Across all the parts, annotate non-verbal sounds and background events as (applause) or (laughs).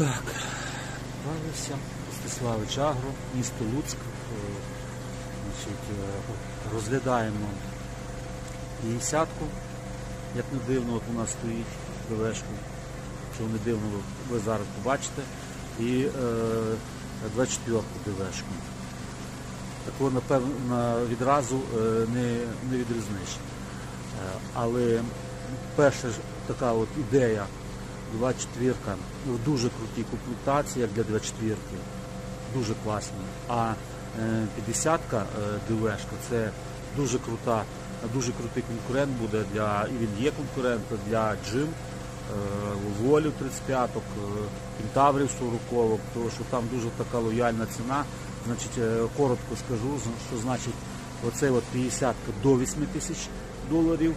Так, правився Стиславич Агро, місто Луцьк. Е, Значить, е, розглядаємо 50-ку. Як не дивно, от у нас стоїть БВшку. Що не дивно, ви зараз побачите. І е, 24-ку БВшку. Такого, напевно, відразу е, не, не відрізниш. Але перша ж така от ідея 24-ка в дуже крутій комплектації, для 24-ки. Дуже класні. А е, 50-ка е, ДВшка це дуже крута, дуже крутий конкурент буде для, і він є конкурентом для Джим, е, Волів 35-ок, е, Кентаврів 40-ок, тому що там дуже така лояльна ціна. Значить, е, коротко скажу, що значить оцей от 50 до 8 тисяч доларів,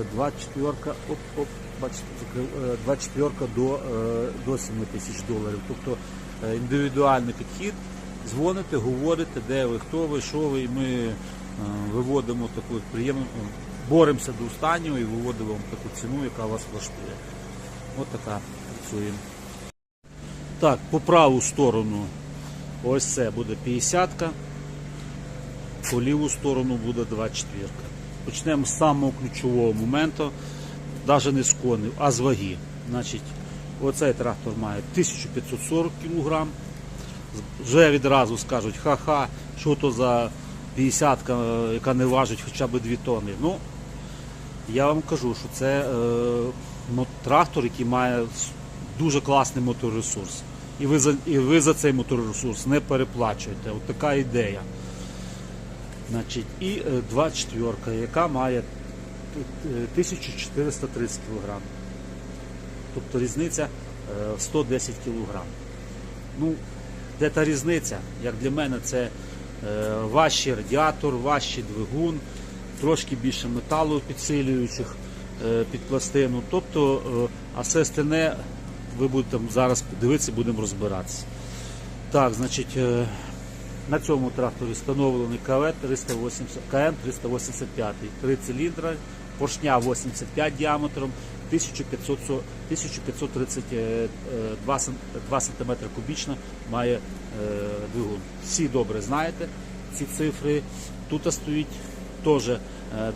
е, 24 оп, оп, бачите, е, 24 до, е, до 7 тисяч доларів. Тобто е, індивідуальний підхід, дзвоните, говорите, де ви, хто ви, що ви, і ми е, виводимо таку приємну, е, боремося до останнього і виводимо вам таку ціну, яка вас влаштує. От така працюємо. Так, по праву сторону ось це буде 50-ка, по ліву сторону буде 24-ка. Почнемо з самого ключового моменту, навіть не з коней, а з ваги. Значить, оцей трактор має 1540 кг. Вже відразу скажуть, ха-ха, що то за 50-ка, е, яка не важить хоча б 2 тонни. Ну, я вам кажу, що це е, трактор, який має дуже класний моторесурс. І ви, за, і ви за цей моторесурс не переплачуєте. От така ідея. Значить, і е, 24, яка має е, 1430 кг. Тобто різниця е, 110 кг. Ну, де та різниця? Як для мене, це е, важчий радіатор, важчий двигун, трошки більше металу підсилюючих е, під пластину. Тобто, е, а все остальне ви будете зараз дивитися, будемо розбиратися. Так, значить, е, на цьому тракторі встановлений КВ 380, КМ 385, три циліндра, поршня 85 діаметром, 1532 см кубічно має е, двигун. Всі добре знаєте ці цифри. Тут стоїть теж е,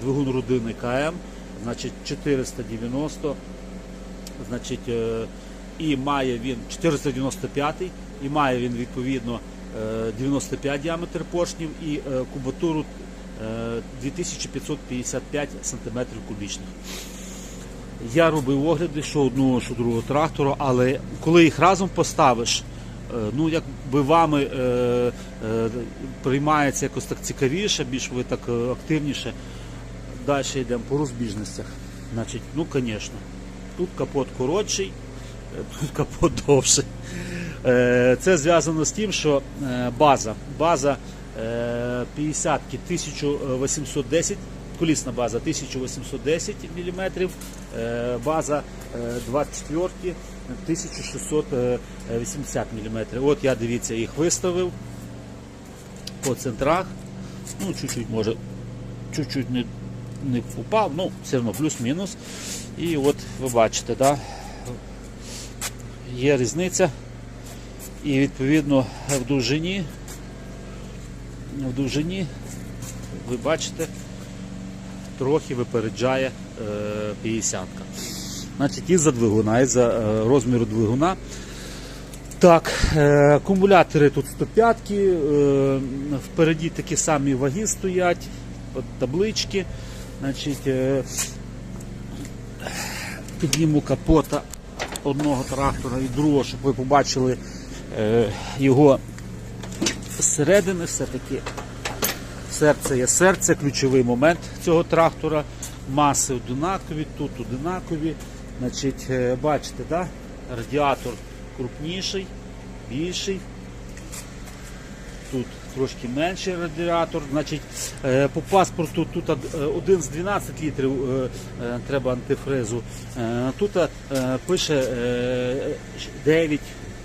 двигун родини КМ, значить 490 значить, е, і має він 495 і має він відповідно е, 95 діаметр поршнів і е, кубатуру е, 2555 см кубічних. Я робив огляди, що одного, що другого трактору, але коли їх разом поставиш, е, ну якби вами е, е, приймається якось так цікавіше, більш ви так е, активніше. Далі йдемо по розбіжностях. Значить, ну звісно, тут капот коротший, е, тут капот довший. Е, Це зв'язано з тим, що е, база, база 50 1810, колісна база 1810 мм, база 24 1680 мм. От я дивіться, їх виставив по центрах. Ну, чуть-чуть може, чуть-чуть не, не упав, ну, все одно плюс-мінус. І от ви бачите, да, є різниця. І відповідно в довжині, в довжині, ви бачите, трохи випереджає е, 50-ка. Значить, із-за двигуна, із-за е, розміру двигуна. Так, е, акумулятори тут 105 е, впереді такі самі ваги стоять, таблички. Значить, е, підніму капота одного трактора і другого, щоб ви побачили е, його зсередини все-таки. Серце є серце, ключовий момент цього трактора. Маси одинакові, тут одинакові. Значить, е, бачите, да? радіатор крупніший, більший. Тут трошки менший радіатор. Значить, е, по паспорту тут е, один з 12 літрів треба антифризу. Тут пише е, 9,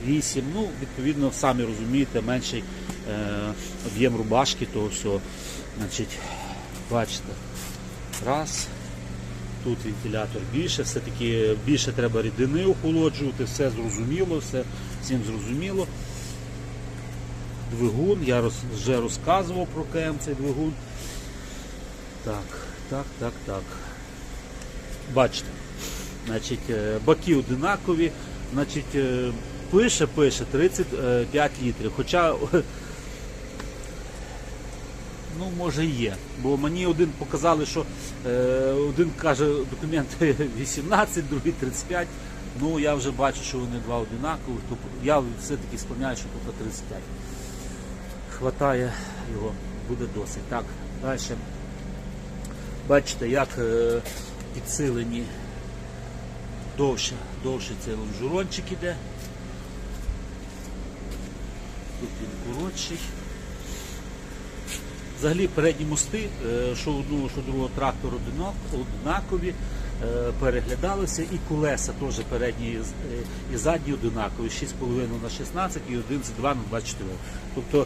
8. Ну, відповідно, самі розумієте, менший об'єм рубашки, того всього. Значить, бачите. Раз. тут вентилятор більше, все-таки більше треба рідини охолоджувати, все зрозуміло, все всім зрозуміло. Двигун, я роз, вже розказував про КМ цей двигун. Так, так, так, так. Бачите, значить, е, баки одинакові, значить, е, пише, пише 35 літрів. Хоча Ну, може є. Бо мені один показали, що е, один каже документи (laughs) 18, другий 35. Ну я вже бачу, що вони два одинакові, то я все-таки склоняю, що тут 35. Хватає його, буде досить. Так, далі. Бачите, як е, підсилені довше, довше цей лонжерончик іде. Тут він коротший. Взагалі передні мости, е, що одного, що другого трактору однакові, е, переглядалися і колеса теж передні і е, задні одинакові, 6,5 на 16 і 1,2 на 24. Тобто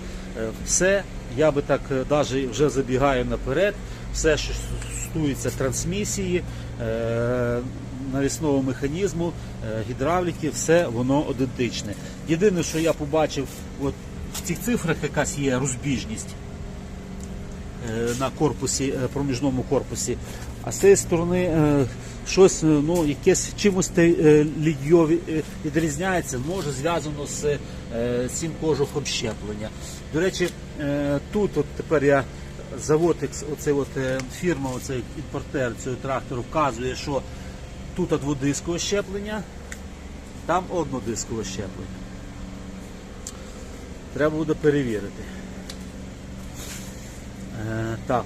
все, я би так навіть вже забігаю наперед, все, що стосується трансмісії, навісного механізму, гідравліки, все воно ідентичне. Єдине, що я побачив, от в цих цифрах якась є розбіжність на корпусі, е, проміжному корпусі. А з цієї сторони е, щось, е, ну, якесь чимось е, лідьові е, відрізняється, може зв'язано з е, цим кожухом щеплення. До речі, е, тут от тепер я завод, оцей от, е, фірма, оцей імпортер цього трактору вказує, що тут дводискове щеплення, там однодискове щеплення. Треба буде перевірити. Е, так.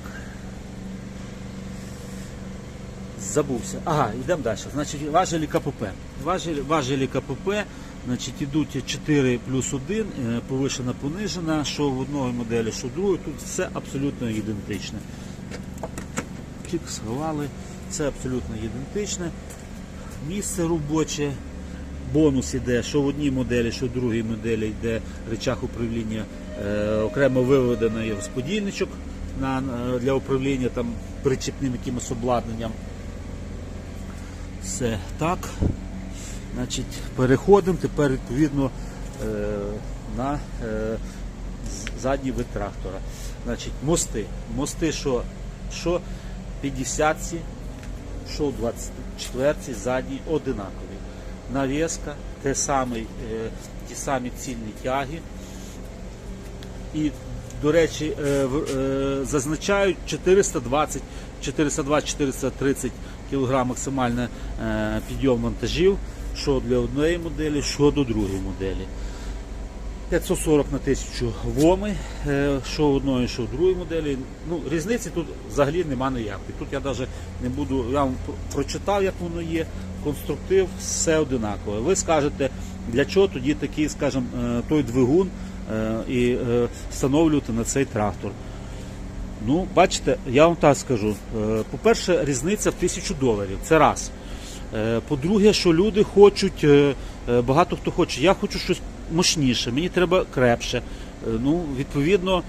Забувся. Ага, йдемо далі. Значить, важелі КПП. Важелі, важелі КПП, значить, ідуть 4 плюс 1, е, повишена, понижена, що в одної моделі, що в другої. Тут все абсолютно ідентичне. Чик, сховали. Це абсолютно ідентичне. Місце робоче. Бонус іде, що в одній моделі, що в другій моделі йде речах управління е, окремо виведений розподільничок на, на- для управління там причепним якимось обладнанням. Все так. Значить, переходимо тепер відповідно е, на е, задній вид трактора. Значить, мости. Мости, що, що 50-ці, що 24-ці, задній одинакові. Е, ті самі цільні тяги. І, до речі, е, е, зазначають 420, 420-430 кг максимальний підйом вантажів, що для однієї моделі, що до другої моделі. 540 на 1000 воми, е, що в одної, що в другій моделі. Ну, різниці тут взагалі нема ніякої. Тут я навіть не буду, я вам прочитав, як воно є, конструктив, все одинакове. Ви скажете, для чого тоді такий, скажімо, той двигун і е, встановлювати на цей трактор. Ну, бачите, я вам так скажу. Е, По-перше, різниця в тисячу доларів. Це раз. Е, По-друге, що люди хочуть, е, е, багато хто хоче, я хочу щось мощніше, мені треба крепше. Е, Ну, відповідно,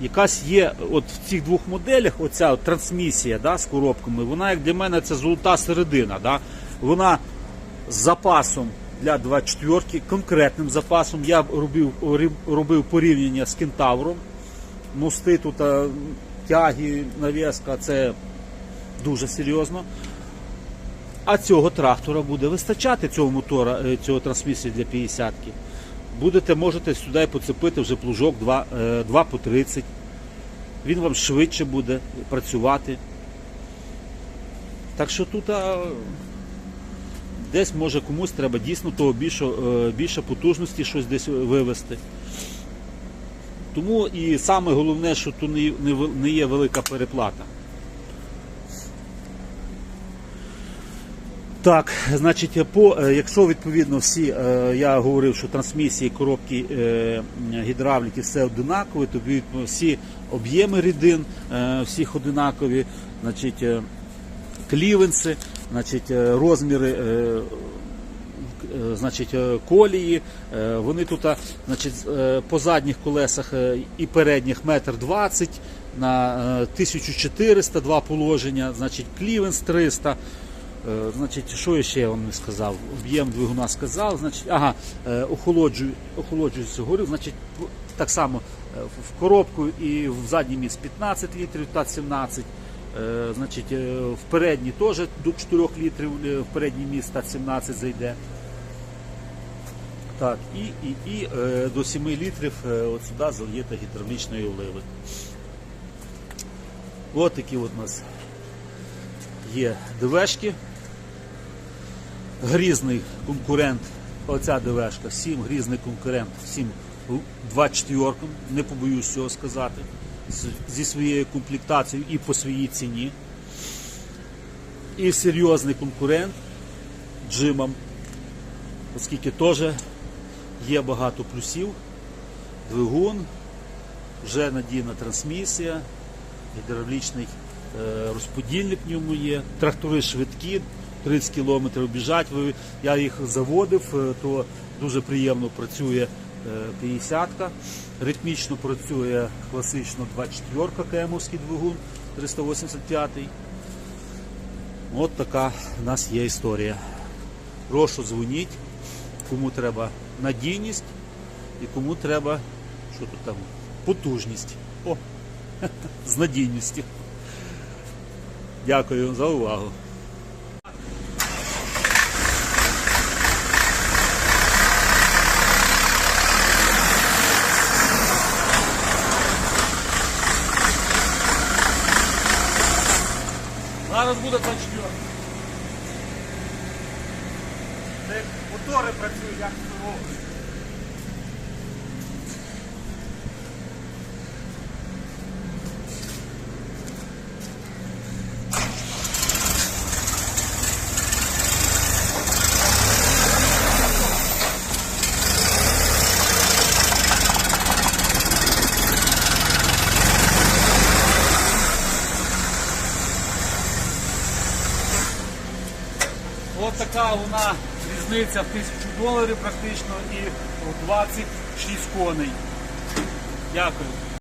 якась є от в цих двох моделях, оця от трансмісія да, з коробками, вона як для мене це золота середина. Да? Вона з запасом для 24 конкретним запасом. Я робив, робив порівняння з кентавром. Мости тут, а, тяги, нав'язка це дуже серйозно. А цього трактора буде вистачати цього мотора, е, цього трансмісії для 50-ки. Будете, можете сюди поцепити вже плужок 2, е, 2 по 30. Він вам швидше буде працювати. Так що тут десь може комусь треба дійсно того більше, е, більше потужності щось десь вивести. Тому і саме головне, що тут не, є велика переплата. Так, значить, по, е, якщо відповідно всі, е, я говорив, що трансмісії, коробки гідравліки все одинакові, то всі об'єми рідин всіх одинакові, значить, клівенси, значить, е, розміри. е, е, Значить, колії, вони тут, значить, по задніх колесах і передніх метр двадцять, на е, 1400 два положення, значить клівенс 300. Е, Значить, що я ще вам не сказав? Об'єм двигуна сказав, значить, ага, охолоджую, охолоджується горів, значить, так само в- в коробку і в задній міст 15 літрів та 17. Е, Значить, е, в передній теж до 4 літрів е, в передній міст 17 зайде. Так, і, і, і до 7 літрів от сюди зальєте гідравлічної оливи. От такі от у нас є ДВшки. Грізний конкурент, оця ДВшка, 7 грізний конкурент, 7 24, не побоюсь цього сказати, зі своєю комплектацією і по своїй ціні. І серйозний конкурент джимам, оскільки теж є багато плюсів. Двигун, вже надійна трансмісія, гідравлічний е, розподільник в ньому є, трактори швидкі, 30 км біжать. Я їх заводив, е, то дуже приємно працює 50-ка, ритмічно працює класично 24-ка КМовський двигун 385-й. От така в нас є історія. Прошу дзвоніть, кому треба надійність і кому треба, що тут там, потужність. О, (laughs) з надійністю. Дякую за увагу. Зараз буде 24. Це мотори працюють як сурові. Вона різниця в тисячу доларів практично і у 26 коней. Дякую.